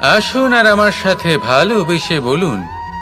আসুন আর আমার সাথে ভালোবেসে বলুন।